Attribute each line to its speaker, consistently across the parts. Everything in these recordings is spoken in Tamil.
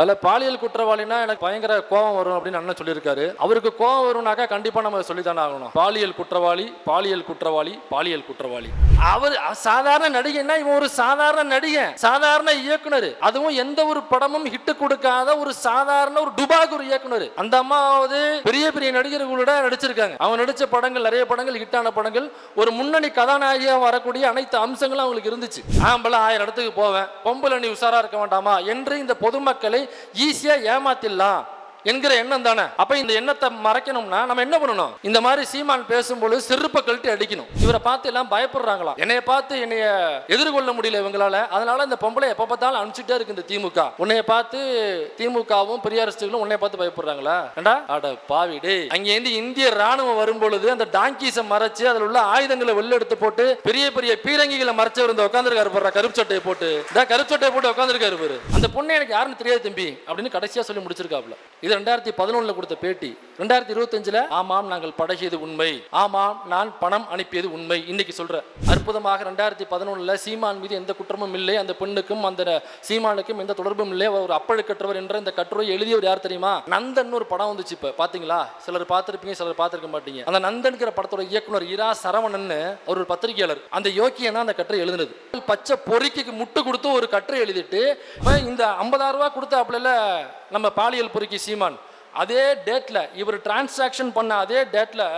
Speaker 1: அதில் பாலியல் குற்றவாளினா எனக்கு பயங்கர கோபம் வரும் அப்படின்னு அண்ணன் சொல்லியிருக்காரு. அவருக்கு கோபம் வரும்னாக்கா கண்டிப்பாக நம்ம சொல்லித்தானே ஆகணும். பாலியல் குற்றவாளி பாலியல் குற்றவாளி பாலியல் குற்றவாளி. அவர் சாதாரண நடிகைன்னா இவன் ஒரு சாதாரண நடிகன் சாதாரண இயக்குனர். அதுவும் எந்த ஒரு படமும் ஹிட்டு கொடுக்காத ஒரு சாதாரண ஒரு டுபாக் ஒரு இயக்குனர். அந்த அம்மாவது பெரிய பெரிய நடிகர்களோட நடிச்சிருக்காங்க. அவன் நடிச்ச படங்கள் நிறைய படங்கள் ஹிட்டான படங்கள் ஒரு முன்னணி கதாநாயகியாக வரக்கூடிய அனைத்து அம்சங்களும் அவங்களுக்கு இருந்துச்சு. ஆம்பளை ஆயிரம் இடத்துக்கு போவேன். பொம்பளை நீ உஷாரா இருக்க வேண்டாமா? என்று இந்த பொதுமக்களை ஈஸியா ஏமாத்திடலாம். என்கிற எண்ணம் தானே? அப்ப இந்த எண்ணத்தை மறைக்கணும்னா நம்ம என்ன பண்ணணும்? இந்த மாதிரி சீமான் பேசும்பொழுது செருப்பை கழட்டி அடிக்கணும். இவரை பார்த்து எல்லாம் பயப்படுறாங்களா? என்னைய பார்த்து என்னைய எதிர்கொள்ள முடியல இவங்களால. அதனால இந்த பொம்பளை எப்ப பார்த்தாலும் அனுப்பிச்சுட்டே இருக்கு இந்த திமுக. உன்னைய பார்த்து திமுகவும் பெரியாரிஸ்டுகளும் உன்னைய பார்த்து பயப்படுறாங்களா? ஏண்டா? அட பாவிடு. அங்கேருந்து இந்திய ராணுவம் வரும்பொழுது அந்த டாங்கீஸை மறைச்சு அதுல உள்ள ஆயுதங்களை வெளில எடுத்து போட்டு பெரிய பெரிய பீரங்கிகளை மறைச்சு இருந்த உட்காந்துருக்காரு போடுற கருப்பு சட்டையை போட்டு. இந்த கருப்பு சட்டையை போட்டு உட்காந்துருக்காரு அந்த பொண்ணு எனக்கு யாருன்னு தெரியாது தம்பி அப்படின்னு கடைசியா சொல்லி முடிச்சிருக்காப்ல இது ரெண்டாயிரத்தி பதினொன்னுல கொடுத்த பேட்டி. ரெண்டாயிரத்தி இருபத்தஞ்சுல ஆமாம் நாங்கள் படகியது உண்மை. ஆமாம் நான் பணம் அனுப்பியது உண்மை. இன்னைக்கு சொல்ற. அற்புதமாக ரெண்டாயிரத்தி பதினொன்னுல சீமான் மீது எந்த குற்றமும் இல்லை. அந்த பெண்ணுக்கும் அந்த சீமானுக்கும் எந்த தொடர்பும் இல்லை. அவர் ஒரு அப்பழுக்கற்றவர் என்ற இந்த கட்டுரை எழுதியவர் யார் தெரியுமா? நந்தன் ஒரு படம் வந்துச்சு இப்ப. பாத்தீங்களா? சிலர் பார்த்திருப்பீங்க சிலர் பார்த்திருக்க மாட்டீங்க. அந்த நந்தன்கிற படத்தோட இயக்குனர் இரா சரவணன் ஒரு பத்திரிகையாளர். அந்த யோக்கியனா அந்த கட்டுரை எழுதுனது. பச்சை பொறிக்கைக்கு முட்டு கொடுத்து ஒரு கட்டுரை எழுதிட்டு இந்த ஐம்பதாயிரம் ரூபாய் கொடுத்தாப்புல நம்ம பாலியல் பொறுக்கி சீமான். அதே டேட்டில் இவர் டிரான்சாக்ஷன் பண்ண அதே டேட்டில்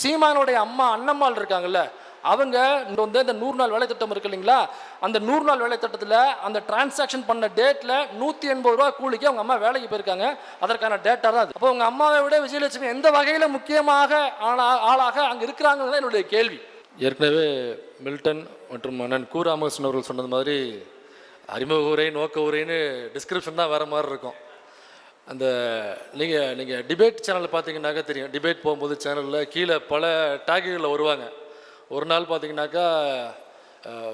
Speaker 1: சீமானுடைய அம்மா அண்ணம்மாள் இருக்காங்கல்ல அவங்க வந்து இந்த நூறு நாள் வேலை திட்டம் இருக்கு இல்லைங்களா அந்த நூறு நாள் வேலை திட்டத்தில் அந்த டிரான்சாக்ஷன் பண்ண டேட்டில் நூற்றி எண்பது ரூபா கூலிக்கு அவங்க அம்மா வேலைக்கு போயிருக்காங்க. அதற்கான டேட்டா தான் அது. அப்போ உங்கள் அம்மாவை விட விஜயலட்சுமி எந்த வகையில் முக்கியமாக ஆளாக அங்கே இருக்கிறாங்கிறது என்னுடைய கேள்வி. ஏற்கனவே மில்டன் மற்றும் அண்ணன் கு ராமகிருஷ்ணன் அவர்கள் சொன்னது மாதிரி அறிமுக உரை நோக்க உரைன்னு டிஸ்கிரிப்ஷன் தான் வேறு மாதிரி இருக்கும். அந்த நீங்கள் நீங்கள் டிபேட் சேனல் பார்த்தீங்கன்னாக்கா தெரியும். டிபேட் போகும்போது சேனலில் கீழே பல டேகுகளில் வருவாங்க. ஒரு நாள் பார்த்தீங்கன்னாக்கா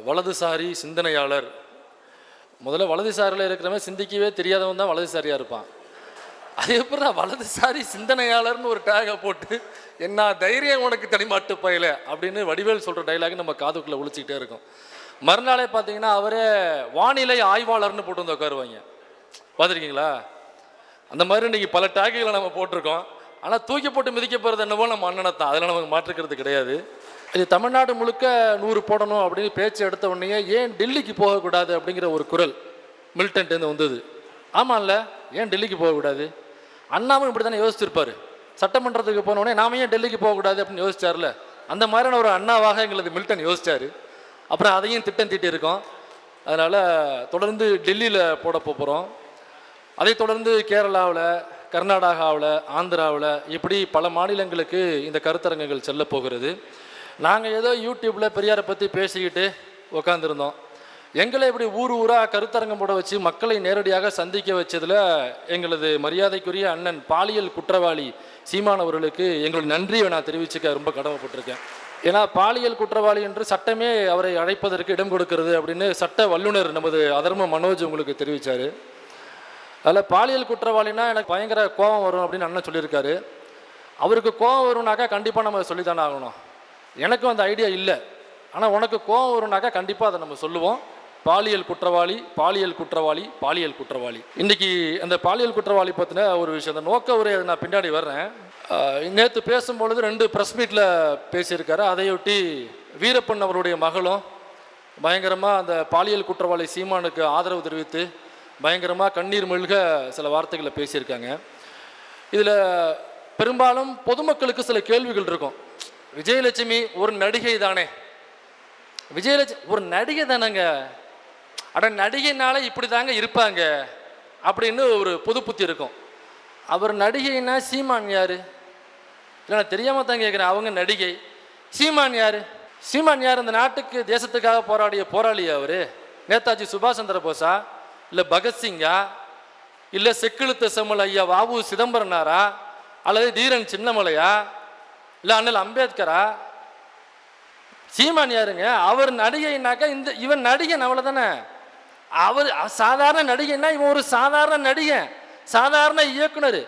Speaker 1: வலதுசாரி சிந்தனையாளர். முதல்ல வலதுசாரியில் இருக்கிறவன் சிந்திக்கவே தெரியாதவன் தான் வலதுசாரியாக இருப்பான். அது எப்படி நான் வலதுசாரி சிந்தனையாளர்னு ஒரு டேகை போட்டு என்ன தைரியம் உனக்கு தனிமாட்டு பயில? அப்படின்னு வடிவேல் சொல்கிற டைலாக் நம்ம காதுக்குள்ளே ஒழிச்சிக்கிட்டே இருக்கும். மறுநாளே பார்த்தீங்கன்னா அவரே வானிலை ஆய்வாளர்னு போட்டு வந்து உட்காருவாங்க. பார்த்துருக்கீங்களா அந்த மாதிரி இன்னைக்கு பல டேக்குகளை நம்ம போட்டிருக்கோம். ஆனால் தூக்கி போட்டு மிதிக்க போகிறது என்னவோ நம்ம அண்ணனை தான். அதில் நமக்கு மாற்றுக்கிறது கிடையாது. இது தமிழ்நாடு முழுக்க நூறு போடணும் அப்படின்னு பேச்சு எடுத்த உடனே ஏன் டெல்லிக்கு போகக்கூடாது அப்படிங்கிற ஒரு குரல் மில்டன்ட்டேருந்து வந்தது. ஆமாம்ல ஏன் டெல்லிக்கு போகக்கூடாது? அண்ணாவும் இப்படி தானே யோசிச்சிருப்பாரு. சட்டமன்றத்துக்கு போனோடனே நாம ஏன் டெல்லிக்கு போகக்கூடாது அப்படின்னு யோசிச்சார்ல? அந்த மாதிரியான ஒரு அண்ணாவாக எங்களது மில்டன் யோசிச்சார். அப்புறம் அதையும் திட்டம் தீட்டியிருக்கோம். அதனால் தொடர்ந்து டெல்லியில் போட போகிறோம் அதைத் தொடர்ந்து கேரளாவில் கர்நாடகாவில் ஆந்திராவில் இப்படி பல மாநிலங்களுக்கு இந்த கருத்தரங்குகள் செல்ல போகிறது. நாங்கள் ஏதோ யூடியூப்பில் பெரியாரை பற்றி பேசிக்கிட்டு உக்காந்துருந்தோம். எங்களை இப்படி ஊர் ஊராக கருத்தரங்கம் போட வச்சு மக்களை நேரடியாக சந்திக்க வச்சதில் எங்களது மரியாதைக்குரிய அண்ணன் பாலியல் குற்றவாளி சீமான் அவர்களுக்கு எங்களுடைய நன்றியை நான் தெரிவிச்சுக்க ரொம்ப கடமைப்பட்டிருக்கேன். ஏன்னா பாலியல் குற்றவாளி என்று சட்டமே அவரை அழைப்பதற்கு இடம் கொடுக்கிறது அப்படின்னு சட்ட வல்லுனர் நமது அதர்ம மனோஜ் உங்களுக்கு தெரிவித்தார் அதில் பாலியல் குற்றவாளினா எனக்கு பயங்கர கோபம் வரும் அப்படின்னு அண்ணன் சொல்லியிருக்காரு. அவருக்கு கோபம் வரும்னாக்கா கண்டிப்பாக நம்ம சொல்லித்தானே ஆகணும். எனக்கும் அந்த ஐடியா இல்லை. ஆனால் உனக்கு கோபம் வரும்னாக்கா கண்டிப்பாக அதை நம்ம சொல்லுவோம். பாலியல் குற்றவாளி பாலியல் குற்றவாளி பாலியல் குற்றவாளி. இன்றைக்கி அந்த பாலியல் குற்றவாளி பற்றின ஒரு விஷயம் அந்த நோக்க உரை நான் பின்னாடி வர்றேன். நேற்று பேசும்பொழுது ரெண்டு ப்ரெஸ் மீட்டில் பேசியிருக்காரு. அதையொட்டி வீரப்பன் அவருடைய மகளும் பயங்கரமாக அந்த பாலியல் குற்றவாளி சீமானுக்கு ஆதரவு தெரிவித்து பயங்கரமாக கண்ணீர் மல்க சில வார்த்தைகளை பேசியிருக்காங்க. இதில் பெரும்பாலும் பொதுமக்களுக்கு சில கேள்விகள் இருக்கும். விஜயலட்சுமி ஒரு நடிகை தானே. விஜயலட்சுமி ஒரு நடிகை தானேங்க. அட நடிகைனால இப்படி தாங்க இருப்பாங்க. அப்படின்னு ஒரு பொது புத்தி இருக்கும். அவர் நடிகைன்னா சீமான் யார்? இல்லை நான் தெரியாம தான் கேட்குறேன் அவங்க நடிகை. சீமான் யார்? சீமான் யார்? இந்த நாட்டுக்கு தேசத்துக்காக போராடிய போராளி அவரு? நேதாஜி சுபாஷ் சந்திர போஸா இல்லை பகத்சிங்கா இல்லை செக்கிழுத்த செம்மல் ஐயா வாவு சிதம்பரனாரா அல்லது தீரன் சின்னமலையா இல்லை அண்ணல் அம்பேத்கரா? சீமான் யாருங்க? அவர் நடிகைனாக்கா இந்த இவன் நடிகன் அவ்வளோ தானே அவர் சாதாரண நடிகைன்னா இவன் ஒரு சாதாரண நடிகன் சாதாரண இயக்குனர்.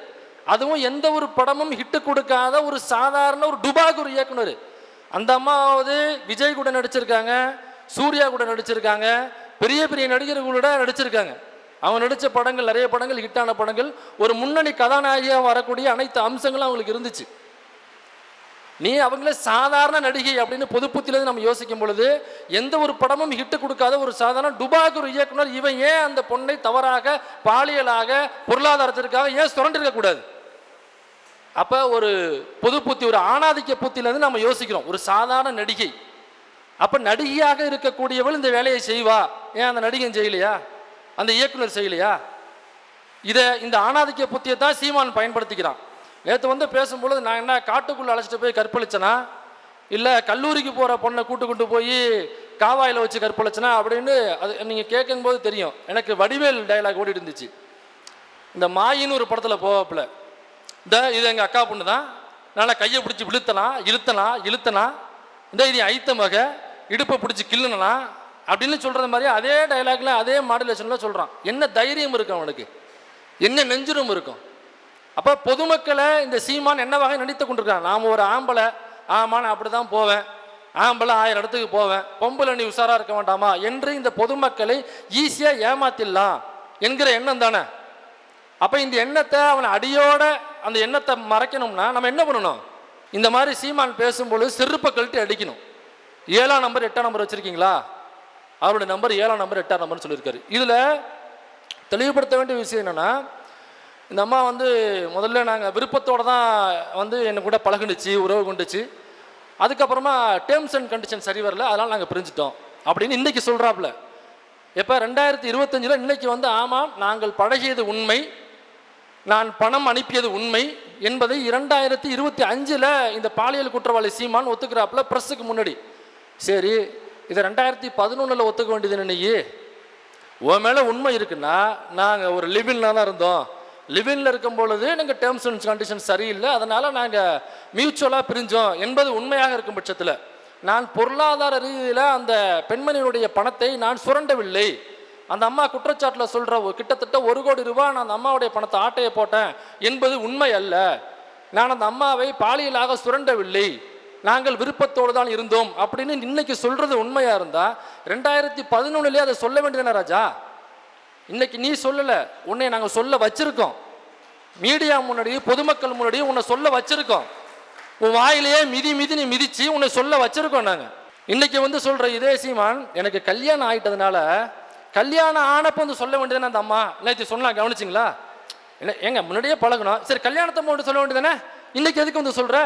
Speaker 1: அதுவும் எந்த ஒரு படமும் ஹிட்டு கொடுக்காத ஒரு சாதாரண ஒரு டுபாகூர் இயக்குனர். அந்த அம்மாவது விஜய் கூட நடிச்சிருக்காங்க சூர்யா கூட நடிச்சிருக்காங்க பெரிய பெரிய நடிகர்களோட நடிச்சிருக்காங்க. அவங்க நடித்த படங்கள் நிறைய படங்கள் ஹிட்டான படங்கள் ஒரு முன்னணி கதாநாயகியாக வரக்கூடிய அனைத்து அம்சங்களும் அவங்களுக்கு இருந்துச்சு. நீ அவங்களே சாதாரண நடிகை அப்படின்னு பொதுப்புத்திலேருந்து நம்ம யோசிக்கும் பொழுது எந்த ஒரு படமும் ஹிட்டு கொடுக்காத ஒரு சாதாரண துபாக் ஒரு இயக்குனர் இவன் ஏன் அந்த பொண்ணை தவறாக பாலியலாக பொருளாதாரத்திற்காக ஏன் சுரண்டிருக்கக்கூடாது அப்போ ஒரு பொதுப்புத்தி ஒரு ஆணாதிக்க புத்திலேருந்து நம்ம யோசிக்கிறோம். ஒரு சாதாரண நடிகை. அப்போ நடிகையாக இருக்கக்கூடியவள் இந்த வேலையை செய்வா. ஏன் அந்த நடிகன் செய்யலையா? அந்த இயக்குனர் செய்யலையா? இதை இந்த ஆணாதிக்க புத்தியை தான் சீமான் பயன்படுத்திக்கிறான். நேற்று வந்து பேசும்பொழுது நான் என்ன காட்டுக்குள்ளே அழைச்சிட்டு போய் கற்பழிச்சனா? இல்லை கல்லூரிக்கு போகிற பொண்ணை கூட்டு கொண்டு போய் காவாயில் வச்சு கற்பழிச்சனா? அப்படின்னு அது நீங்கள் கேட்கும்போது தெரியும். எனக்கு வடிவேல் டைலாக் ஓடிட்டு இருந்துச்சு. இந்த மாயின்னு ஒரு படத்தில் போவாப்புல. இந்த இது எங்கள் அக்கா பொண்ணு தான் நான் கையை பிடிச்சி விழுத்தனா இழுத்தனா இழுத்தனா. இந்த இது ஐத்த மக. இடுப்பை பிடிச்சி கிள்ளுனா அப்படின்னு சொல்கிற மாதிரி அதே டைலாக்ல அதே மாடுலேஷனில் சொல்கிறான் என்ன தைரியம் இருக்கும் அவனுக்கு? என்ன நெஞ்சுரம் இருக்கும்? அப்போ பொதுமக்களை இந்த சீமான் என்ன வகை நடித்து கொண்டிருக்கான்? நாம் ஒரு ஆம்பளை. ஆமா நான் அப்படி தான் போவேன். ஆம்பளை ஆயிரம் இடத்துக்கு போவேன். பொம்பளை நீ உஷாராக இருக்க வேண்டாமா? என்று இந்த பொதுமக்களை ஈஸியாக ஏமாத்திடலாம் என்கிற எண்ணம் தானே? அப்போ இந்த எண்ணத்தை அவனை அடியோட அந்த எண்ணத்தை மறைக்கணும்னா நம்ம என்ன பண்ணணும்? இந்த மாதிரி சீமான் பேசும்பொழுது செருப்பை கழட்டி அடிக்கணும். ஏழாம் நம்பர் எட்டாம் நம்பர் வச்சுருக்கீங்களா? அவருடைய நம்பர் ஏழாம் நம்பர் எட்டாம் நம்பர்னு சொல்லியிருக்காரு. இதில் தெளிவுபடுத்த வேண்டிய விஷயம் என்னென்னா இந்த அம்மா வந்து முதல்ல நாங்கள் விருப்பத்தோடு தான் வந்து என்னை கூட பழகுனுச்சு உறவு கொண்டுச்சு. அதுக்கப்புறமா டேர்ம்ஸ் அண்ட் கண்டிஷன் சரி வரல அதனால் நாங்கள் பிரிஞ்சிட்டோம். அப்படின்னு இன்றைக்கி சொல்கிறாப்புல எப்போ? ரெண்டாயிரத்தி இருபத்தஞ்சில் இன்னைக்கு வந்து ஆமாம் நாங்கள் பழகியது உண்மை நான் பணம் அனுப்பியது உண்மை என்பதை இரண்டாயிரத்தி இருபத்தி அஞ்சில் இந்த பாலியல் குற்றவாளி சீமான் ஒத்துக்கிறாப்புல ப்ரெஸ்ஸுக்கு முன்னாடி. சரி இதை ரெண்டாயிரத்தி பதினொன்றில் ஒத்துக்க வேண்டியது இன்னைக்கு உன் மேலே உண்மை இருக்குன்னா நாங்கள் ஒரு லிவின்ல தான் இருந்தோம். லிவின்ல இருக்கும் பொழுது நாங்கள் டேர்ம்ஸ் அண்ட் கண்டிஷன் சரியில்லை. அதனால் நாங்கள் மியூச்சுவலாக பிரிஞ்சோம். என்பது உண்மையாக இருக்கும் பட்சத்தில். நான் பொருளாதார ரீதியில் அந்த பெண்மணியினுடைய பணத்தை நான் சுரண்டவில்லை. அந்த அம்மா குற்றச்சாட்டில் சொல்கிற கிட்டத்தட்ட ஒரு கோடி ரூபாய் நான் அந்த அம்மாவுடைய பணத்தை ஆட்டையை போட்டேன் என்பது உண்மை அல்ல. நான் அந்த அம்மாவை பாலியலாக சுரண்டவில்லை. நாங்கள் விருப்பத்தோடு தான் இருந்தோம் அப்படின்னு இன்னைக்கு சொல்றது உண்மையா இருந்தா ரெண்டாயிரத்தி பதினொன்னுலேயே அதை சொல்ல வேண்டியதானே ராஜா? இன்னைக்கு நீ சொல்லலை உன்னை நாங்கள் சொல்ல வச்சிருக்கோம். மீடியா முன்னாடி பொதுமக்கள் முன்னாடி உன்னை சொல்ல வச்சிருக்கோம். உன் வாயிலேயே மிதி மிதி நீ மிதிச்சு உன்னை சொல்ல வச்சிருக்கோம் நாங்கள் இன்னைக்கு வந்து சொல்ற இதே சீமான் எனக்கு கல்யாணம் ஆயிட்டதுனால கல்யாணம் ஆனப்போ வந்து சொல்ல வேண்டியதானே அந்த அம்மா? நேற்று சொன்னா கவனிச்சிங்களா? என்ன ஏங்க முன்னாடியே பழகணும். சரி கல்யாணத்தை மட்டும் சொல்ல வேண்டியதானே இன்னைக்கு எதுக்கு வந்து சொல்ற?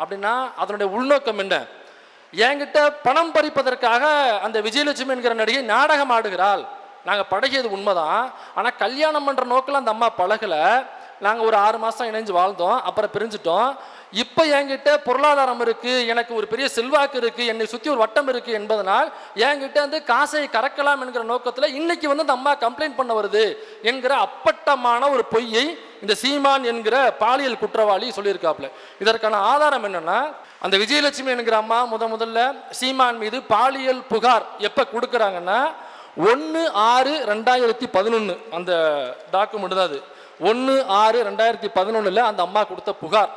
Speaker 1: அப்படின்னா அதனுடைய உள்நோக்கம் என்ன? என்கிட்ட பணம் பறிப்பதற்காக அந்த விஜயலட்சுமி என்கிற நடிகை நாடகம் ஆடுகிறாள். நாங்கள் பழகியது உண்மைதான். ஆனால் கல்யாணம் பண்ணுற நோக்கில் அந்த அம்மா பழகலை. நாங்கள் ஒரு ஆறு மாதம் இணைஞ்சு வாழ்ந்தோம். அப்புறம் பிரிஞ்சிட்டோம். இப்போ என்கிட்ட பொருளாதாரம் இருக்குது எனக்கு ஒரு பெரிய செல்வாக்கு இருக்குது என்னை சுற்றி ஒரு வட்டம் இருக்குது என்பதனால் என்கிட்ட வந்து காசை கறக்கலாம் என்கிற நோக்கத்தில் இன்னைக்கு வந்து அந்த அம்மா கம்ப்ளைண்ட் பண்ண வருது என்கிற அப்பட்டமான ஒரு பொய்யை இந்த சீமான் என்கிற பாலியல் குற்றவாளி சொல்லியிருக்காப்புல. இதற்கான ஆதாரம் என்னன்னா அந்த விஜயலட்சுமி என்கிற அம்மா முத முதல்ல சீமான் மீது பாலியல் புகார் எப்போ கொடுக்குறாங்கன்னா ஒன்று ஆறு ரெண்டாயிரத்தி பதினொன்று அந்த டாக்குமெண்ட் தான் அது. ஒன்று ஆறு ரெண்டாயிரத்தி பதினொன்றில் அந்த அம்மா கொடுத்த புகார்.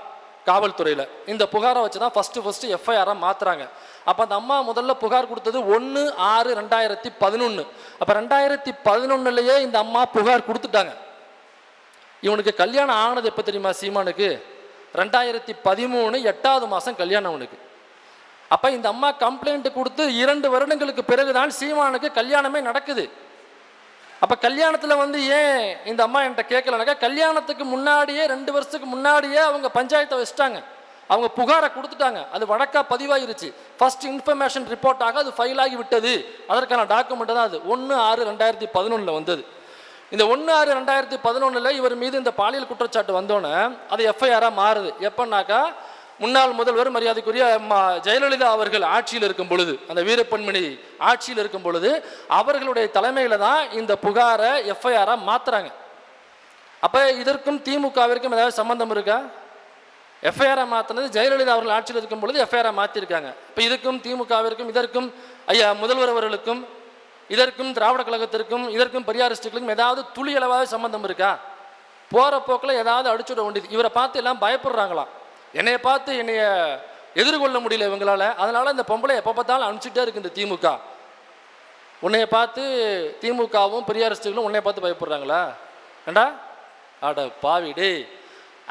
Speaker 1: காவல்துறையில். இந்த புகாரை வச்சு தான் ஃபஸ்ட்டு ஃபஸ்ட்டு எஃப்ஐஆராக மாற்றுறாங்க அப்போ அந்த அம்மா முதல்ல புகார் கொடுத்தது ஒன்று ஆறு ரெண்டாயிரத்தி பதினொன்று அப்போ ரெண்டாயிரத்தி பதினொன்னுலையே இந்த அம்மா புகார் கொடுத்துட்டாங்க. இவனுக்கு கல்யாணம் ஆனது எப்போ தெரியுமா சீமானுக்கு? ரெண்டாயிரத்தி பதிமூணு எட்டாவது மாதம் கல்யாணம் அவனுக்கு. அப்போ இந்த அம்மா கம்ப்ளைண்ட் கொடுத்து இரண்டு வருடங்களுக்கு பிறகுதான் சீமானுக்கு கல்யாணமே நடக்குது. அப்போ கல்யாணத்தில் வந்து ஏன் இந்த அம்மா என்கிட்ட கேட்கலனாக்கா கல்யாணத்துக்கு முன்னாடியே ரெண்டு வருஷத்துக்கு முன்னாடியே அவங்க பஞ்சாயத்தை வச்சுட்டாங்க. அவங்க புகாரை கொடுத்துட்டாங்க. அது வழக்காக பதிவாயிருச்சு. ஃபர்ஸ்ட் இன்ஃபர்மேஷன் ரிப்போர்ட்டாக அது ஃபைல் ஆகி விட்டது. அதற்கான டாக்குமெண்ட் தான் அது. ஒன்று ஆறு ரெண்டாயிரத்தி பதினொன்றில் வந்தது. இந்த ஒன்று ஆறு ரெண்டாயிரத்தி பதினொன்றில் இவர் மீது இந்த பாலியல் குற்றச்சாட்டு வந்தோன்னே அது எஃப்ஐஆராக மாறுது. எப்போன்னாக்கா முன்னாள் முதல்வர் மரியாதைக்குரிய ஜெயலலிதா அவர்கள் ஆட்சியில் இருக்கும் பொழுது அந்த வீரப்பன்மணி ஆட்சியில் இருக்கும் பொழுது அவர்களுடைய தலைமையில் தான் இந்த புகாரை எஃப்ஐஆராக மாற்றுறாங்க அப்போ இதற்கும் திமுகவிற்கும் ஏதாவது சம்மந்தம் இருக்கா? எஃப்ஐஆரை மாற்றினது ஜெயலலிதா அவர்கள் ஆட்சியில் இருக்கும் பொழுது எஃப்ஐஆரை மாற்றிருக்காங்க இப்போ இதுக்கும் திமுகவிற்கும் இதற்கும் ஐயா முதல்வர் அவர்களுக்கும் இதற்கும் திராவிட கழகத்திற்கும் இதற்கும் பெரியாரிஸ்டுகளுக்கும் ஏதாவது துளி சம்மந்தம் இருக்கா? போகிற போக்கில் ஏதாவது அடிச்சுட வேண்டியது. இவரை பார்த்து எல்லாம் பயப்படுறாங்களாம். என்னைய பார்த்து என்னைய எதிர்கொள்ள முடியல இவங்களால. அதனால இந்த பொம்பளை எப்போ பார்த்தாலும் அனுப்பிச்சிட்டே இருக்கு இந்த திமுக. உன்னைய பார்த்து திமுகவும் பெரியாரிஸ்டுகளும் உன்னைய பார்த்து பயப்படுறாங்களா? ஏண்டா? அட பாவி டேய்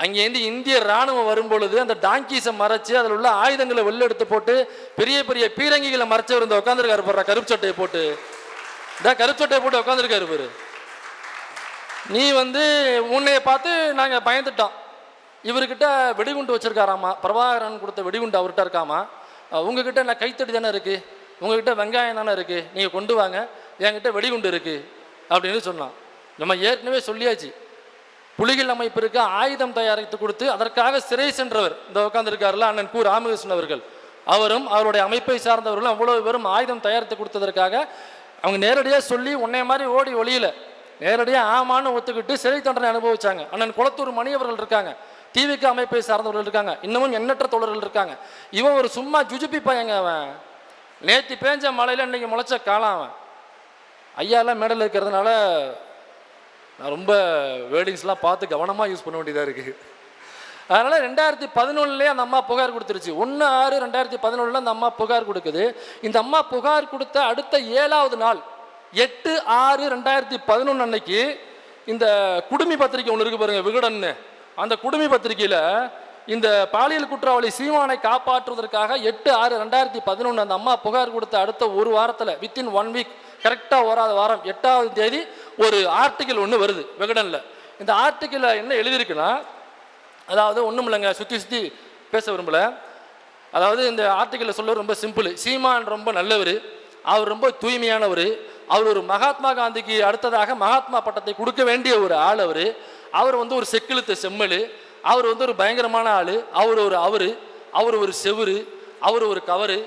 Speaker 1: அங்கேருந்து இந்திய ராணுவம் வரும்பொழுது அந்த டாங்கீஸை மறைச்சு அதில் உள்ள ஆயுதங்களை வெளில எடுத்து போட்டு பெரிய பெரிய பீரங்கிகளை மறைச்சவர் இருந்த உட்காந்துருக்காரு போடுற கருப்பு சட்டையை போட்டு. இந்த கருப்பு சட்டையை போட்டு உட்காந்துருக்காரு பாரு. நீ வந்து உன்னைய பார்த்து நாங்கள் பயந்துட்டோம். இவர்கிட்ட வெடிகுண்டு வச்சுருக்காராமா? பிரபாகரன் கொடுத்த வெடிகுண்டு அவர்கிட்ட இருக்காமா? உங்ககிட்ட என்ன கைத்தடி தானே இருக்குது உங்ககிட்ட வெங்காயம் தானே இருக்குது நீங்கள் கொண்டு வாங்க என்கிட்ட வெடிகுண்டு இருக்குது அப்படின்னு சொன்னான். நம்ம ஏற்கனவே சொல்லியாச்சு. புலிகள் அமைப்பிற்கு ஆயுதம் தயாரித்து கொடுத்து அதற்காக சிறை சென்றவர். இந்த உட்காந்துருக்காருல அண்ணன் கு. ராமகிருஷ்ணன் அவர்கள். அவரும் அவருடைய அமைப்பை சார்ந்தவர்களும் அவ்வளோ பேரும் ஆயுதம் தயாரித்து கொடுத்ததற்காக அவங்க நேரடியாக சொல்லி உன்னைய மாதிரி ஓடி ஒளியல. நேரடியாக ஆமான்னு ஒத்துக்கிட்டு சிறை தண்டனை அனுபவிச்சாங்க. அண்ணன் குளத்தூர் மணி அவர்கள் இருக்காங்க. டிவிக்கு அமைப்பை சார்ந்தவர்கள் இருக்காங்க. இன்னமும் எண்ணற்ற தோழர்கள் இருக்காங்க. இவன் ஒரு சும்மா ஜுஜுபி பையங்க அவன். நேற்று பேஞ்ச மழையில இன்னைக்கு முளைச்ச காலம் அவன். ஐயாலாம் மேடல் இருக்கிறதுனால நான் ரொம்ப வேர்டிங்ஸ்லாம் பார்த்து கவனமாக யூஸ் பண்ண வேண்டியதாக இருக்குது அதனால் ரெண்டாயிரத்தி பதினொன்றுலேயே அந்த அம்மா புகார் கொடுத்துருச்சு. ஒன்று ஆறு ரெண்டாயிரத்தி பதினொன்றில் அந்த அம்மா புகார் கொடுக்குது. இந்த அம்மா புகார் கொடுத்த அடுத்த ஏழாவது நாள் எட்டு ஆறு ரெண்டாயிரத்தி பதினொன்று அன்னைக்கு இந்த குடுமி பத்திரிக்கை ஒன்று இருக்கு பாருங்கள் விகடன்னு. அந்த குடுமி பத்திரிகையில் இந்த பாலியல் குற்றவாளி சீமானை காப்பாற்றுவதற்காக எட்டு ஆறு ரெண்டாயிரத்தி பதினொன்று அந்த அம்மா புகார் கொடுத்த அடுத்த ஒரு வாரத்தில் வித்தின் ஒன் வீக் கரெக்டாக வராத வாரம் எட்டாவது தேதி ஒரு ஆர்டிக்கிள் ஒன்று வருது விகடனில். இந்த ஆர்டிக்கிளில் என்ன எழுதியிருக்குன்னா அதாவது ஒன்றும் இல்லைங்க சுற்றி சுற்றி பேச விரும்பல. அதாவது இந்த ஆர்டிக்கிளில் சொல்ல ரொம்ப சிம்பிள் சீமான் ரொம்ப நல்லவர் அவர் ரொம்ப தூய்மையானவர் அவர் ஒரு மகாத்மா காந்திக்கு அடுத்ததாக மகாத்மா பட்டத்தை கொடுக்க வேண்டிய ஒரு ஆள் அவர். அவர் வந்து ஒரு செக்கிழுத்த செம்மல் அவர் வந்து ஒரு பயங்கரமான ஆள் அவர் ஒரு அவரு அவர் ஒரு செவுரு அவர் ஒரு கவரு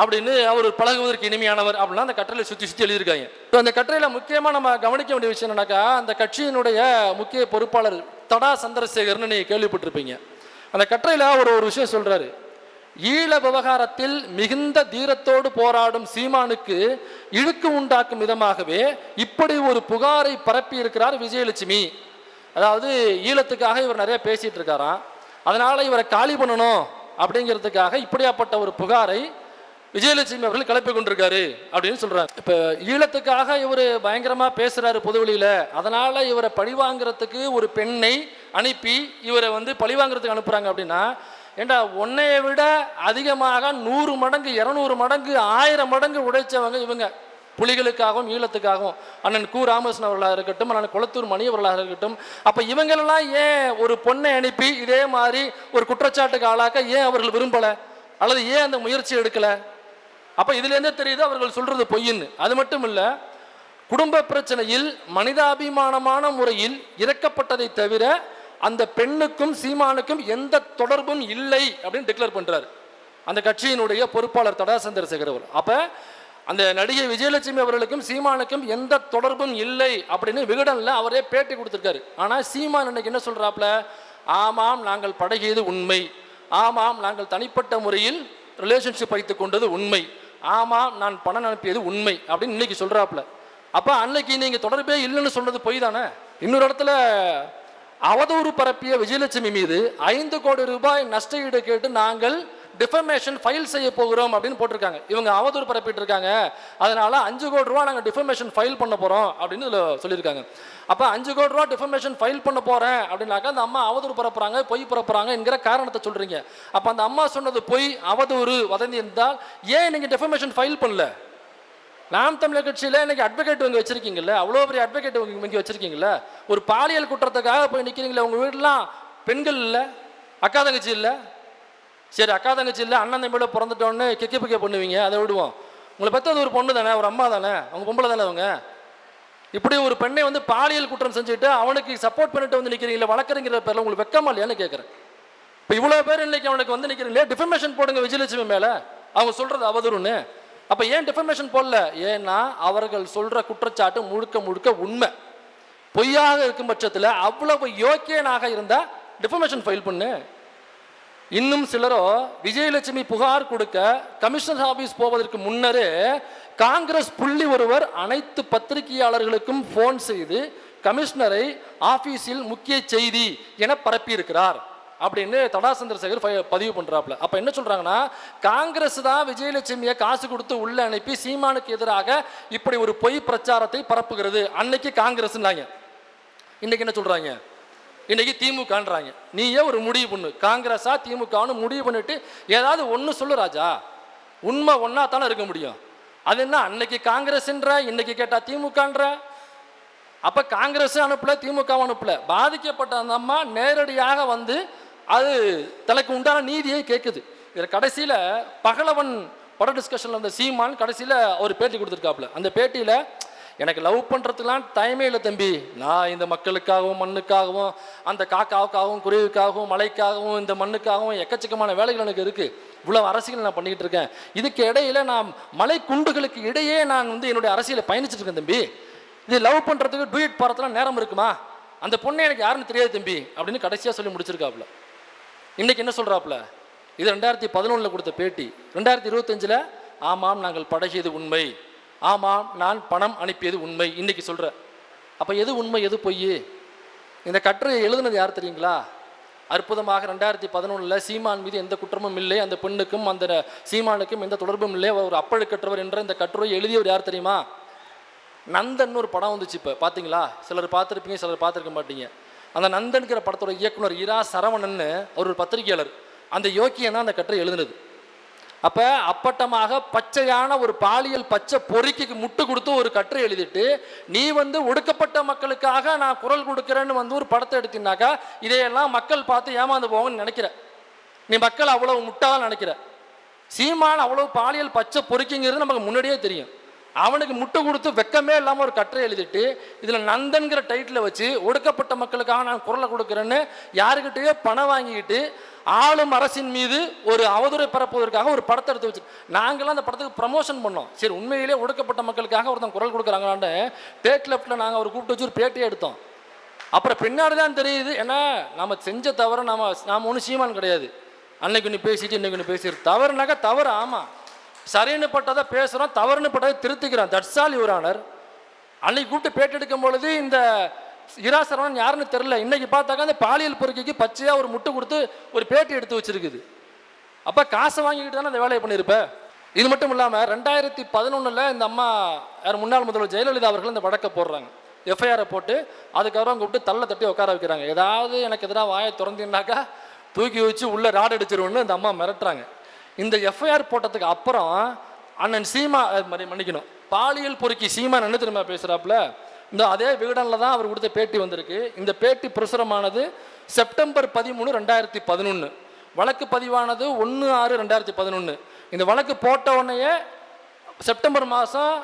Speaker 1: அப்படின்னு அவர் பழகுவதற்கு இனிமையானவர் அப்படின்னா அந்த கட்டளை சுற்றி சுற்றி எழுதியிருக்காங்க. இப்போ அந்த கட்டளையில் முக்கியமாக நம்ம கவனிக்க வேண்டிய விஷயம் என்னன்னாக்கா அந்த கட்சியினுடைய முக்கிய பொறுப்பாளர் தடா சந்திரசேகர்னு நீங்கள் கேள்விப்பட்டிருப்பீங்க. அந்த கட்டளையில் அவர் ஒரு விஷயம் சொல்கிறாரு ஈழ விவகாரத்தில் மிகுந்த தீரத்தோடு போராடும் சீமானுக்கு இழுக்கு உண்டாக்கும் விதமாகவே இப்படி ஒரு புகாரை பரப்பி இருக்கிறார் விஜயலட்சுமி. அதாவது ஈழத்துக்காக இவர் நிறைய பேசிகிட்டு இருக்காராம். அதனால் இவரை காலி பண்ணணும் அப்படிங்கிறதுக்காக இப்படியாப்பட்ட ஒரு புகாரை விஜயலட்சுமி அவர்கள் கிளப்பி கொண்டிருக்காரு அப்படின்னு சொல்கிறார் இப்போ ஈழத்துக்காக இவர் பயங்கரமாக பேசுகிறாரு பொதுவெளியில். அதனால் இவரை பழிவாங்கிறதுக்கு ஒரு பெண்ணை அனுப்பி இவரை வந்து பழிவாங்கிறதுக்கு அனுப்புகிறாங்க அப்படின்னா ஏண்டா உன்னையை விட அதிகமாக நூறு மடங்கு இரநூறு மடங்கு ஆயிரம் மடங்கு உடைச்சவங்க இவங்க. புலிகளுக்காகவும் ஈழத்துக்காகவும் அண்ணன் கு. ராமகிருஷ்ணன் அவர்களாக இருக்கட்டும் அண்ணன் குளத்தூர் மணி அவர்களாக இருக்கட்டும் அப்போ இவங்களெல்லாம் ஏன் ஒரு பொண்ணை அனுப்பி இதே மாதிரி ஒரு குற்றச்சாட்டுக்கு ஆளாக்க ஏன் அவர்கள் விரும்பலை? அல்லது ஏன் அந்த முயற்சி எடுக்கலை? அப்போ இதுலேருந்தே தெரியுது அவர்கள் சொல்கிறது பொய்ன்னு அது மட்டும் இல்லை குடும்ப பிரச்சனையில் மனிதாபிமானமான முறையில் இறக்கப்பட்டதை தவிர அந்த பெண்ணுக்கும் சீமானுக்கும் எந்த தொடர்பும் இல்லை அப்படின்னு டிக்ளேர் பண்ணுறாரு அந்த கட்சியினுடைய பொறுப்பாளர் தடா சந்திரசேகர் அவர் அந்த நடிகை விஜயலட்சுமி அவர்களுக்கும் சீமானுக்கும் எந்த தொடர்பும் இல்லை அப்படின்னு விகடனில் அவரே பேட்டி கொடுத்துருக்காரு. ஆனால் சீமான் இன்னைக்கு என்ன சொல்கிறாப்புல ஆமாம் நாங்கள் பழகியது உண்மை. ஆமாம் நாங்கள் தனிப்பட்ட முறையில் ரிலேஷன்ஷிப் வைத்து கொண்டது உண்மை. ஆமாம் நான் பணம் அனுப்பியது உண்மை அப்படின்னு இன்னைக்கு சொல்கிறாப்புல அப்போ அன்னைக்கு நீங்கள் தொடர்பே இல்லைன்னு சொன்னது பொய் தானே? இன்னொரு இடத்துல அவதூறு பரப்பிய விஜயலட்சுமி மீது ஐந்து கோடி ரூபாய் நஷ்டஈடு கேட்டு நாங்கள் டிஃபமேஷன் ஃபைல் செய்ய போகிறோம் அப்படின்னு போட்டிருக்காங்க. இவங்க அவதூறு பரப்பிட்டு இருக்காங்க அதனால அஞ்சு கோடி ரூபா நாங்கள் டிஃபமேஷன் ஃபைல் பண்ண போகிறோம் அப்படின்னு இதில் சொல்லியிருக்காங்க. அப்போ அஞ்சு கோடி ரூபா டிஃபமேஷன் ஃபைல் பண்ண போகிறேன் அப்படின்னாக்கா அந்த அம்மா அவதூறு பரப்புறாங்க பொய் பரப்புறாங்க என்கிற காரணத்தை சொல்கிறீங்க அப்போ அந்த அம்மா சொன்னது பொய் அவதூறு வதந்தி இருந்தால் ஏன் நீங்கள் டிஃபமேஷன் ஃபைல் பண்ணல? நாம் தமிழர் கட்சியில் இன்னைக்கு அட்வொகேட் இங்கே வச்சிருக்கீங்கல்ல? அவ்வளோ பெரிய அட்வொகேட் இங்கே வங்கி வச்சிருக்கீங்கல்ல? ஒரு பாலியல் குற்றத்துக்காக போய் நிற்கிறீங்களே உங்கள் வீடெலாம் பெண்கள் இல்லை அக்கா தங்கச்சி இல்லை? சரி அக்கா தங்கச்சி இல்லை அண்ணன் தம்பியோட பிறந்துட்டோன்னு கெக்கி பிக்க பண்ணுவீங்க அதை விடுவோம். உங்களை பெற்றது ஒரு பொண்ணு தானே ஒரு அம்மா தானே அவங்க பொம்பளை தானே அவங்க? இப்படி ஒரு பெண்ணை வந்து பாலியல் குற்றம் செஞ்சுட்டு அவனுக்கு சப்போர்ட் பண்ணிட்டு வந்து நிற்கிறீங்களே வளர்க்குறங்கிற பேரில் உங்களுக்கு வெக்கமா இல்லையான்னு கேட்குறேன் இப்போ இவ்வளோ பேர் இன்னைக்கு அவனுக்கு வந்து நிற்கிறீங்களே டிஃபர்மேஷன் போடுங்க விஜயலட்சுமி மேலே. அவங்க சொல்கிறது அவதூறுன்னு. அப்போ ஏன் டிஃபர்மேஷன் போடல? ஏன்னா அவர்கள் சொல்கிற குற்றச்சாட்டு முழுக்க முழுக்க உண்மை. பொய்யாக இருக்கும் பட்சத்தில் அவ்வளவு யோக்கியனாக இருந்தால் டிஃபர்மேஷன் ஃபைல் பண்ணு. இன்னும் சிலரோ விஜயலட்சுமி புகார் கொடுக்க கமிஷனர் ஆபீஸ் போவதற்கு முன்னரே காங்கிரஸ் புள்ளி ஒருவர் அனைத்து பத்திரிகையாளர்களுக்கும் ஃபோன் செய்து கமிஷனரை ஆபீஸில் முக்கிய செய்தி என பரப்பியிருக்கிறார். அப்படின்னு தடா சந்திரசேகர் பதிவு பண்றாப்ல அப்ப என்ன சொல்றாங்கன்னா காங்கிரஸ் தான் விஜயலட்சுமியை காசு கொடுத்து உள்ள அனுப்பி சீமானுக்கு எதிராக இப்படி ஒரு பொய் பிரச்சாரத்தை பரப்புகிறது. அன்னைக்கு காங்கிரஸ்னாங்க இன்னைக்கு என்ன சொல்றாங்க? இன்றைக்கி திமுகன்றாங்க. நீயே ஒரு முடிவு பண்ணு. காங்கிரஸா திமுகன்னு முடிவு பண்ணிட்டு ஏதாவது ஒன்று சொல்லு ராஜா. உண்மை ஒன்றா தானே இருக்க முடியும். அது என்ன அன்னைக்கு காங்கிரஸ்ன்ற இன்னைக்கு கேட்டால் திமுகன்ற? அப்போ காங்கிரஸ் அனுப்பல திமுக அனுப்பல. பாதிக்கப்பட்ட அந்த அம்மா நேரடியாக வந்து அது தலைக்கு உண்டான நீதியை கேட்குது இதில் கடைசியில் பகலவன் பட டிஸ்கஷனில் அந்த சீமான் கடைசியில் ஒரு பேட்டி கொடுத்துருக்காப்புல. அந்த பேட்டியில் எனக்கு லவ் பண்ணுறதுக்கெலாம் டைமே இல்லை தம்பி. நான் இந்த மக்களுக்காகவும் மண்ணுக்காகவும் அந்த காக்காவுக்காகவும் குருவிக்காகவும் மலைக்காகவும் இந்த மண்ணுக்காகவும் எக்கச்சக்கமான வேலைகள் எனக்கு இருக்குது இவ்வளோ அரசியல் நான் பண்ணிக்கிட்டு இருக்கேன். இதுக்கு இடையில நான் மலை குண்டுகளுக்கு இடையே நான் வந்து என்னுடைய அரசியலை பயணிச்சுட்டு இருக்கேன் தம்பி. இது லவ் பண்ணுறதுக்கு டூயட் போகிறதுலாம் நேரம் இருக்குமா? அந்த பொண்ணை எனக்கு யாருன்னு தெரியாது தம்பி அப்படின்னு கடைசியாக சொல்லி முடிச்சிருக்காப்புல. இன்னைக்கு என்ன சொல்கிறாப்புல இது ரெண்டாயிரத்தி பதினொன்றில் கொடுத்த பேட்டி. ரெண்டாயிரத்தி இருபத்தஞ்சில் ஆமாம் நாங்கள் பழகியது உண்மை. ஆமாம் நான் பணம் அனுப்பியது உண்மை. இன்றைக்கி சொல்கிற அப்போ எது உண்மை எது பொய் இந்த கட்டுரையை எழுதுனது யார் தெரியுங்களா? அற்புதமாக ரெண்டாயிரத்தி பதினொன்றில் சீமான் மீது எந்த குற்றமும் இல்லை. அந்த பெண்ணுக்கும் அந்த சீமானுக்கும் எந்த தொடர்பும் இல்லை. அவர் ஒரு அப்பழுக்கற்றவர் என்ற இந்த கட்டுரையை எழுதியவர் யார் தெரியுமா? நந்தன் ஒரு படம் வந்துச்சு இப்போ. பார்த்தீங்களா சிலர் பார்த்துருப்பீங்க சிலர் பார்த்துருக்க மாட்டீங்க. அந்த நந்தன்கிற படத்தோட இயக்குனர் இரா சரவணன்னு அவர் ஒரு பத்திரிகையாளர். அந்த யோக்கியன் தான் அந்த கட்டுரை எழுதுனது. அப்போ அப்பட்டமாக பச்சையான ஒரு பாலியல் பச்சை பொறுக்கிக்கு முட்டு கொடுத்து ஒரு கட்டுரை எழுதிட்டு நீ வந்து ஒடுக்கப்பட்ட மக்களுக்காக நான் குரல் கொடுக்குறேன்னு வந்து ஒரு படத்தை எடுத்தினாக்கா இதையெல்லாம் மக்கள் பார்த்து ஏமாந்து போவாங்கன்னு நினைக்கிற. நீ மக்கள் அவ்வளவு முட்டாள் நினைக்கிற. சீமான் அவ்வளவு பாலியல் பச்சை பொறுக்கிங்கிறது நமக்கு முன்னாடியே தெரியும். அவனுக்கு முட்டை கொடுத்து வெக்கமே இல்லாமல் ஒரு கட்டுரை எழுதிட்டு இதில் நந்தன்கிற டைட்டில் வச்சு ஒடுக்கப்பட்ட மக்களுக்காக நான் குரலை கொடுக்குறேன்னு யாருக்கிட்டேயோ பணம் வாங்கிக்கிட்டு ஆளும் அரசின் மீது ஒரு அவதூறை பரப்புவதற்காக ஒரு படத்தை எடுத்து வச்சு நாங்களாம் அந்த படத்துக்கு ப்ரமோஷன் பண்ணோம். சரி உண்மையிலே ஒடுக்கப்பட்ட மக்களுக்காக ஒருத்தன் குரல் கொடுக்குறாங்களான்னு டேட் லெஃப்ட்டில் நாங்கள் அவர் கூப்பிட்டு வச்சு ஒரு பேட்டியை எடுத்தோம். அப்புறம் பின்னாடி தான் தெரியுது ஏன்னா நம்ம செஞ்ச தவிர நம்ம நாம் ஒன்றும் சீமான் கிடையாது. அன்னைக்கு ஒன்று பேசிட்டு இன்னைக்கு ஒன்று பேசிட்டு தவறுனாக்கா தவறு ஆமாம் சரின்னு பட்டதை பேசுகிறோம் தவறுன்னு பட்டதை திருத்திக்கிறோம். தட்ஸ் ஆல் யுவர் ஆனர் அன்னைக்கு கூப்பிட்டு பேட்டி எடுக்கும் பொழுது இந்த இராசரவன் யாருன்னு தெரில இன்னைக்கு பார்த்தாக்கா அந்த பாலியல் பொறுக்கிக்கு பச்சையாக ஒரு முட்டு கொடுத்து ஒரு பேட்டி எடுத்து வச்சிருக்குது. அப்போ காசை வாங்கிக்கிட்டு தானே அந்த வேலையை பண்ணியிருப்பேன் இது மட்டும் இல்லாமல் ரெண்டாயிரத்தி பதினொன்றில் இந்த அம்மா யார் முன்னாள் முதல்வர் ஜெயலலிதா அவர்கள் இந்த வழக்கை போடுறாங்க. எஃப்ஐஆரை போட்டு அதுக்கப்புறம் கூப்பிட்டு தள்ள தட்டி உட்கார வைக்கிறாங்க. ஏதாவது எனக்கு எதிராக வாயை திறந்தீங்கன்னாக்கா தூக்கி வச்சு உள்ளே ராடு அடிச்சிருவோன்னு இந்த அம்மா மிரட்டுறாங்க. இந்த எஃப்ஐஆர் போட்டதுக்கு அப்புறம் அண்ணன் சீமா மன்னிக்கணும். பாலியல் பொறுக்கி சீமான் என்ன திரும்ப பேசுகிறாப்புல இந்த அதே விகடனில் தான் அவர் கொடுத்த பேட்டி வந்திருக்கு. இந்த பேட்டி பிரசுரமானது செப்டம்பர் பதிமூணு ரெண்டாயிரத்தி பதினொன்று வழக்கு பதிவானது ஒன்று ஆறு ரெண்டாயிரத்தி பதினொன்று இந்த வழக்கு போட்ட உடனேயே செப்டம்பர் மாதம்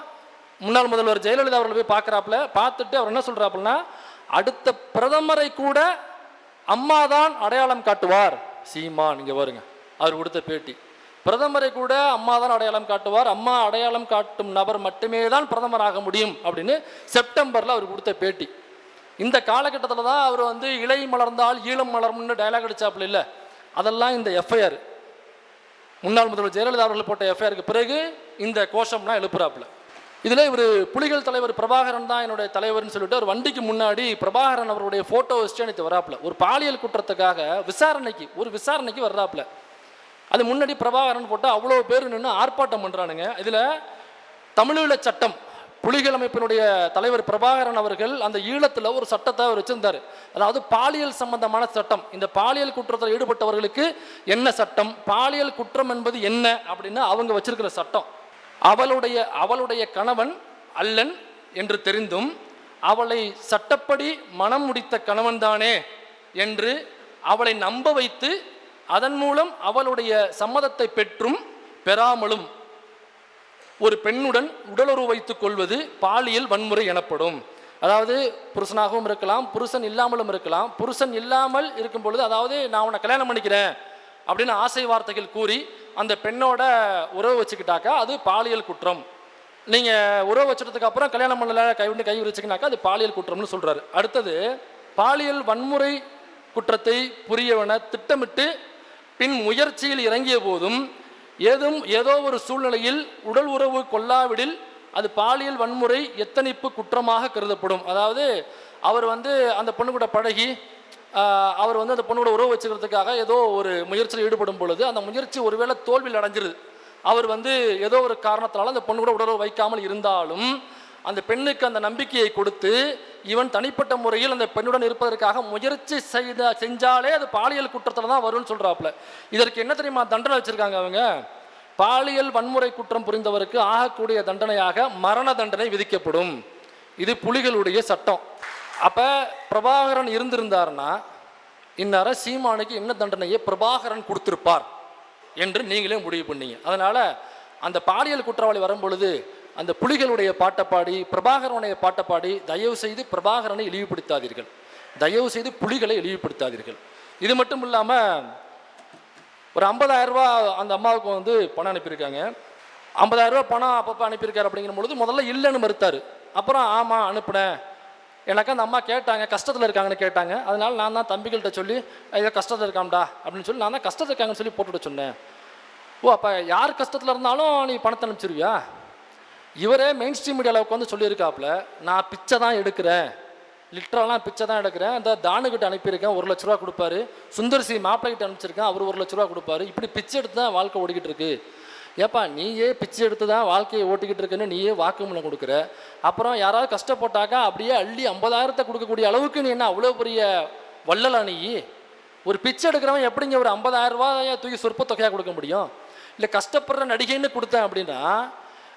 Speaker 1: முன்னாள் முதல்வர் ஜெயலலிதா அவர்கள் போய் பார்க்குறாப்புல. பார்த்துட்டு அவர் என்ன சொல்கிறாப்புலனா அடுத்த பிரதமரை கூட அம்மா தான் அடையாளம் காட்டுவார். சீமான் இங்கே வருங்க. அவர் கொடுத்த பேட்டி. பிரதமரை கூட அம்மா தான் அடையாளம் காட்டுவார். அம்மா அடையாளம் காட்டும் நபர் மட்டுமே தான் பிரதமராக முடியும் அப்படின்னு செப்டம்பரில் அவர் கொடுத்த பேட்டி. இந்த காலகட்டத்தில் தான் அவர் வந்து இலை மலர்ந்தால் ஈழம் மலரும்னு டைலாக் அடிச்சாப்புல இல்லை. அதெல்லாம் இந்த எஃப்ஐஆர் முன்னாள் முதல்வர் ஜெயலலிதா அவர்கள் போட்ட எஃப்ஐஆருக்கு பிறகு இந்த கோஷம்னா எழுப்புறாப்புல. இதில் இவர் புலிகள் தலைவர் பிரபாகரன் தான் என்னுடைய தலைவர்னு சொல்லிட்டு ஒரு வண்டிக்கு முன்னாடி பிரபாகரன் அவருடைய ஃபோட்டோ வச்சுட்டு எனக்கு வராப்புல. ஒரு பாலியல் குற்றத்துக்காக விசாரணைக்கு ஒரு விசாரணைக்கு வர்றாப்புல. அது முன்னாடி பிரபாகரன் போட்டு அவ்வளோ பேர் நின்று ஆர்ப்பாட்டம் பண்ணுறானுங்க இதில் தமிழீழ சட்டம் புலிகள் அமைப்பினுடைய தலைவர் பிரபாகரன் அவர்கள் அந்த ஈழத்தில் ஒரு சட்டத்தை அவர் வச்சிருந்தார். அதாவது பாலியல் சம்பந்தமான சட்டம். இந்த பாலியல் குற்றத்தில் ஈடுபட்டவர்களுக்கு என்ன சட்டம் பாலியல் குற்றம் என்பது என்ன அப்படின்னு அவங்க வச்சிருக்கிற சட்டம். அவளுடைய அவளுடைய கணவன் அல்லன் என்று தெரிந்தும் அவளை சட்டப்படி மனம் முடித்த கணவன்தானே என்று அவளை நம்ப வைத்து அதன் மூலம் அவளுடைய சம்மதத்தை பெற்றும் பெறாமலும் ஒரு பெண்ணுடன் உடலுறவு வைத்துக் கொள்வது பாலியல் வன்முறை எனப்படும். அதாவது புருஷனாகவும் இருக்கலாம் புருஷன் இல்லாமலும் இருக்கலாம். புருஷன் இல்லாமல் இருக்கும் பொழுது அதாவது நான் உன்னை கல்யாணம் பண்ணிக்கிறேன் அப்படின்னு ஆசை வார்த்தைகள் கூறி அந்த பெண்ணோட உறவு வச்சுக்கிட்டாக்கா அது பாலியல் குற்றம். நீங்கள் உறவு வச்சதுக்கு அப்புறம் கல்யாணம் பண்ணல கை விட்டு கை விரிச்சிங்கனாக்கா அது பாலியல் குற்றம்னு சொல்கிறாரு அடுத்தது பாலியல் வன்முறை குற்றத்தை புரியவன திட்டமிட்டு பின் முயற்சியில் இறங்கிய போதும் ஏதும் ஏதோ ஒரு சூழ்நிலையில் உடல் உறவு கொள்ளாவிடில் அது பாலியல் வன்முறை எத்தனைப்பு குற்றமாக கருதப்படும். அதாவது அவர் வந்து அந்த பொண்ணு கூட பழகி அவர் வந்து அந்த பொண்ணோட உறவு வச்சுக்கிறதுக்காக ஏதோ ஒரு முயற்சியில் ஈடுபடும் பொழுது அந்த முயற்சி ஒருவேளை தோல்வியில் அடைஞ்சிருது. அவர் வந்து ஏதோ ஒரு காரணத்தினால அந்த பொண்ணு கூட உடல் வைக்காமல் இருந்தாலும் அந்த பெண்ணுக்கு அந்த நம்பிக்கையை கொடுத்து இவன் தனிப்பட்ட முறையில் அந்த பெண்ணுடன் இருப்பதற்காக முயற்சி செய்த செஞ்சாலே அது பாலியல் குற்றத்தில் தான் வரும்னு சொல்கிறாப்புல இதற்கு என்ன தெரியுமா தண்டனை வச்சுருக்காங்க அவங்க? பாலியல் வன்முறை குற்றம் புரிந்தவருக்கு ஆகக்கூடிய தண்டனையாக மரண தண்டனை விதிக்கப்படும். இது புலிகளுடைய சட்டம். அப்போ பிரபாகரன் இருந்திருந்தார்னா இந்நேரம் சீமானுக்கு என்ன தண்டனையை பிரபாகரன் கொடுத்திருப்பார்? என்று நீங்களே முடிவு பண்ணீங்க. அதனால் அந்த பாலியல் குற்றவாளி வரும்பொழுது அந்த புலிகளுடைய பாட்டை பாடி பிரபாகரனுடைய பாட்டை பாடி தயவு செய்து பிரபாகரனை இழிவுபடுத்தாதீர்கள். தயவு செய்து புலிகளை இழிவுபடுத்தாதீர்கள். இது மட்டும் இல்லாமல் ஒரு ஐம்பதாயிரம் ரூபா அந்த அம்மாவுக்கு வந்து பணம் அனுப்பியிருக்காங்க. 50000 ரூபா பணம் அப்பப்போ அனுப்பியிருக்காரு அப்படிங்கிற பொழுது முதல்ல இல்லைன்னு மறுத்தார். அப்புறம் ஆமாம் அனுப்புனேன். எனக்கு அந்த அம்மா கேட்டாங்க கஷ்டத்தில் இருக்காங்கன்னு கேட்டாங்க. அதனால நான் தான் தம்பிகள்கிட்ட சொல்லி ஏதோ கஷ்டத்தில் இருக்காம்டா அப்படின்னு சொல்லி நான் தான் கஷ்டத்தில் இருக்காங்கன்னு சொல்லி போட்டுவிட சொன்னேன். ஓ அப்போ யார் கஷ்டத்தில் இருந்தாலும் நீ பணத்தை அனுப்பிச்சிருவியா? இவரே மெயின் ஸ்ட்ரீம் மீடியாவில் உட்காந்து சொல்லியிருக்காப்புல நான் பிச்சை தான் எடுக்கிறேன். லிட்டரெல்லாம் பிச்சை தான் எடுக்கிறேன். அந்த தானுக்கிட்ட அனுப்பியிருக்கேன். ஒரு லட்ச ரூபா கொடுப்பாரு. சுந்தர்சி மாப்பிள்ளைகிட்ட அனுப்பிச்சிருக்கேன். அவர் ஒரு லட்ச ரூபா கொடுப்பாரு. இப்படி பிச்சை எடுத்து தான் வாழ்க்கை ஓடிக்கிட்டு இருக்கு. ஏப்பா நீயே பிச்சை எடுத்து தான் வாழ்க்கையை ஓட்டிக்கிட்டு இருக்குன்னு நீயே வாக்குமூலம் கொடுக்குற. அப்புறம் யாராவது கஷ்டப்பட்டாக்கா அப்படியே அள்ளி ஐம்பதாயிரத்தை கொடுக்கக்கூடிய அளவுக்கு நீ என்ன அவ்வளோ பெரிய வள்ளலா நீ? ஒரு பிச்சை எடுக்கிறவன் எப்படிங்க ஒரு 50000 ரூபாயை தூக்கி சொற்ப தொகையாக கொடுக்க முடியும்? இல்லை கஷ்டப்படுற நடிகைன்னு கொடுத்தேன் அப்படின்னா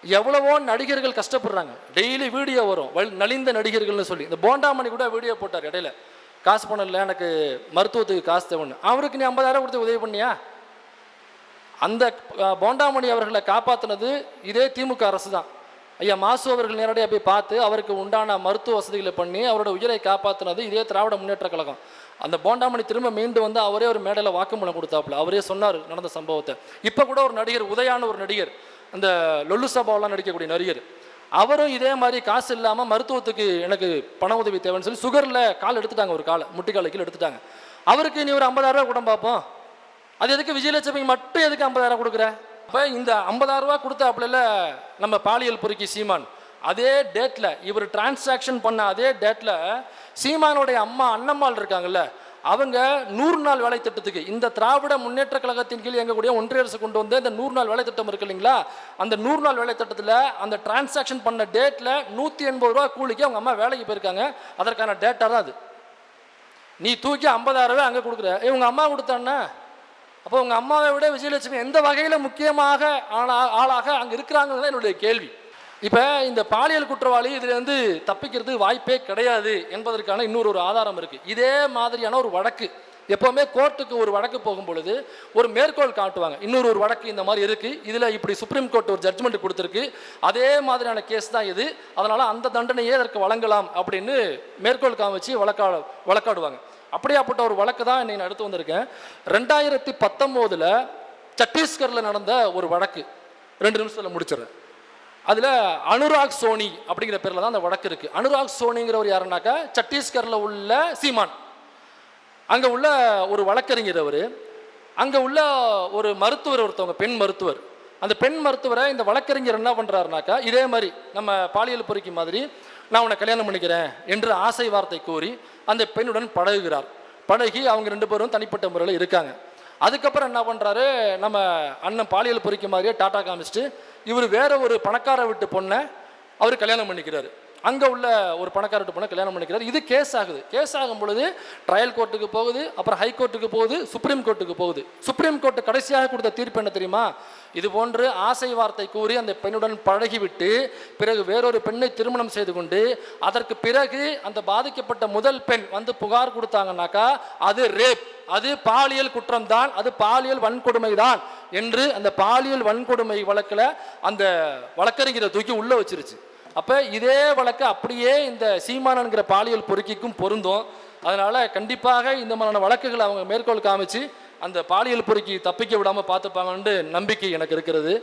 Speaker 1: எவ்வளவோ நடிகர்கள் கஷ்டப்படுறாங்க. டெய்லி வீடியோ வரும். வல் நலிந்த நடிகர்கள்னு சொல்லி. இந்த போண்டாமணி கூட வீடியோ போட்டார் இடையில. காசு பணம் இல்லை எனக்கு மருத்துவத்துக்கு காசு தேவைன்னு. அவருக்கு நீ 50000 கொடுத்து உதவி பண்ணியா? அந்த போண்டாமணி அவர்களை காப்பாற்றினது இதே திமுக அரசு தான் ஐயா மாசு அவர்கள் நேரடியாக போய் பார்த்து அவருக்கு உண்டான மருத்துவ வசதிகளை பண்ணி அவரோட உயிரை காப்பாற்றினது இதே திராவிட முன்னேற்ற கழகம். அந்த போண்டாமணி திரும்ப மீண்டு வந்து அவரே ஒரு மேடையில் வாக்குமூலம் கொடுத்தாப்புல. அவரே சொன்னார் நடந்த சம்பவத்தை. இப்போ கூட ஒரு நடிகர் உதயான ஒரு நடிகர். அந்த லொல்லு சபாவெல்லாம் நடிக்கக்கூடிய நடிகர். அவரும் இதே மாதிரி காசு இல்லாமல் மருத்துவத்துக்கு எனக்கு பண உதவி தேவைன்னு சொல்லி சுகரில் கால் எடுத்துட்டாங்க ஒரு காலை. முட்டி காலைக்கு எடுத்துட்டாங்க. அவருக்கு நீ ஒரு ஐம்பதாயிரரூவா கூட பார்ப்போம். அது எதுக்கு விஜயலட்சுமி மட்டும் எதுக்கு 50000 கொடுக்குற? அப்போ இந்த 50000 ரூபாய் கொடுத்தாப்புல நம்ம பாலியல் பொறுக்கி சீமான். அதே டேட்டில் இவர் டிரான்சாக்ஷன் பண்ண அதே டேட்டில் சீமானுடைய அம்மா அண்ணம்மாள் இருக்காங்கல்ல அவங்க நூறு நாள் வேலை திட்டத்துக்கு இந்த திராவிட முன்னேற்ற கழகத்தின் கீழ் எங்கக்கூடிய ஒன்றிய அரசு கொண்டு வந்து இந்த நூறு நாள் வேலை திட்டம் இருக்கு இல்லைங்களா? அந்த நூறு நாள் வேலை திட்டத்தில் அந்த டிரான்சாக்ஷன் பண்ண டேட்டில் நூற்றி எண்பது ரூபா கூலிக்கு அவங்க அம்மா வேலைக்கு போயிருக்காங்க. அதற்கான டேட்டா தான் அது. நீ தூக்கி 50000 ரூபாய் அங்கே கொடுக்குற. இவங்க அம்மா கொடுத்தான்னா அப்போ உங்கள் அம்மாவை விட விஜயலட்சுமி எந்த வகையில் முக்கியமாக ஆளா ஆளாக அங்கே இருக்கிறாங்கிறது தான் என்னுடைய கேள்வி. இப்போ இந்த பாலியல் குற்றவாளி இதுலேருந்து தப்பிக்கிறது வாய்ப்பே கிடையாது என்பதற்கான இன்னொரு ஒரு ஆதாரம் இருக்குது இதே மாதிரியான ஒரு வழக்கு எப்போவுமே கோர்ட்டுக்கு ஒரு வழக்கு போகும் பொழுது ஒரு மேற்கோள் காட்டுவாங்க. இன்னொரு ஒரு வழக்கு இந்த மாதிரி இருக்குது இதில் இப்படி சுப்ரீம் கோர்ட் ஒரு ஜட்ஜ்மெண்ட் கொடுத்துருக்கு. அதே மாதிரியான கேஸ் தான் இது. அதனால் அந்த தண்டனையே அதற்கு வழங்கலாம் அப்படின்னு மேற்கோள் காமிச்சு வழக்கா வழக்காடுவாங்க. அப்படியாப்பட்ட ஒரு வழக்கு தான் இன்னைக்கு நான் எடுத்து வந்திருக்கேன். ரெண்டாயிரத்தி பத்தொம்போதில் சத்தீஸ்கரில் நடந்த ஒரு வழக்கு. ரெண்டு நிமிஷத்தில் முடிச்சிடுறேன். அதில் அனுராக் சோனி அப்படிங்கிற பேரில் தான் அந்த வழக்கு இருக்குது அனுராக் சோனிங்கிறவர் யாருனாக்கா சத்தீஸ்கரில் உள்ள சீமான். அங்கே உள்ள ஒரு வழக்கறிஞர் அவர். அங்கே உள்ள ஒரு மருத்துவர் ஒருத்தவங்க பெண் மருத்துவர். அந்த பெண் மருத்துவரை இந்த வழக்கறிஞர் என்ன பண்ணுறாருனாக்கா இதே மாதிரி நம்ம பாலியல் பொறுக்கி மாதிரி நான் உன்னை கல்யாணம் பண்ணிக்கிறேன் என்று ஆசை வார்த்தை கூறி அந்த பெண்ணுடன் பழகுகிறார். பழகி அவங்க ரெண்டு பேரும் தனிப்பட்ட முறையில் இருக்காங்க. அதுக்கப்புறம் என்ன பண்ணுறாரு நம்ம அண்ணன் பாலியல் பொறிக்க மாதிரியே டாட்டா காமிச்சிட்டு இவர் வேற ஒரு பணக்கார விட்டு பொண்ணை அவர் கல்யாணம் பண்ணிக்கிறாரு. அங்கே உள்ள ஒரு பணக்காரட்டு பொண்ணை கல்யாணம் பண்ணிக்கிறார். இது கேஸ் ஆகுது. கேஸ் ஆகும் பொழுது ட்ரையல் கோர்ட்டுக்கு போகுது அப்புறம் ஹை கோர்ட்டுக்கு போகுது சுப்ரீம் கோர்ட்டுக்கு போகுது. சுப்ரீம் கோர்ட்டு கடைசியாக கொடுத்த தீர்ப்பு என்ன தெரியுமா? இது போன்று ஆசை வார்த்தை கூறி அந்த பெண்ணுடன் பழகிவிட்டு பிறகு வேறொரு பெண்ணை திருமணம் செய்து கொண்டு அதற்கு பிறகு அந்த பாதிக்கப்பட்ட முதல் பெண் வந்து புகார் கொடுத்தாங்கன்னாக்கா அது ரேப் அது பாலியல் குற்றம் தான் அது பாலியல் வன்கொடுமை தான் என்று அந்த பாலியல் வன்கொடுமை வழக்கில் அந்த வழக்கறிஞரை தூக்கி உள்ளே வச்சிருச்சு. அப்போ இதே வழக்கு அப்படியே இந்த சீமானங்கிற பாலியல் பொறுக்கிக்கும் பொருந்தும். அதனால் கண்டிப்பாக இந்த மாதிரியான வழக்குகளை அவங்க மேற்கோள் காமிச்சு அந்த பாலியல் பொறுக்கி தப்பிக்க விடாமல் பார்த்துப்பாங்கன்னு நம்பிக்கை எனக்கு இருக்கிறது.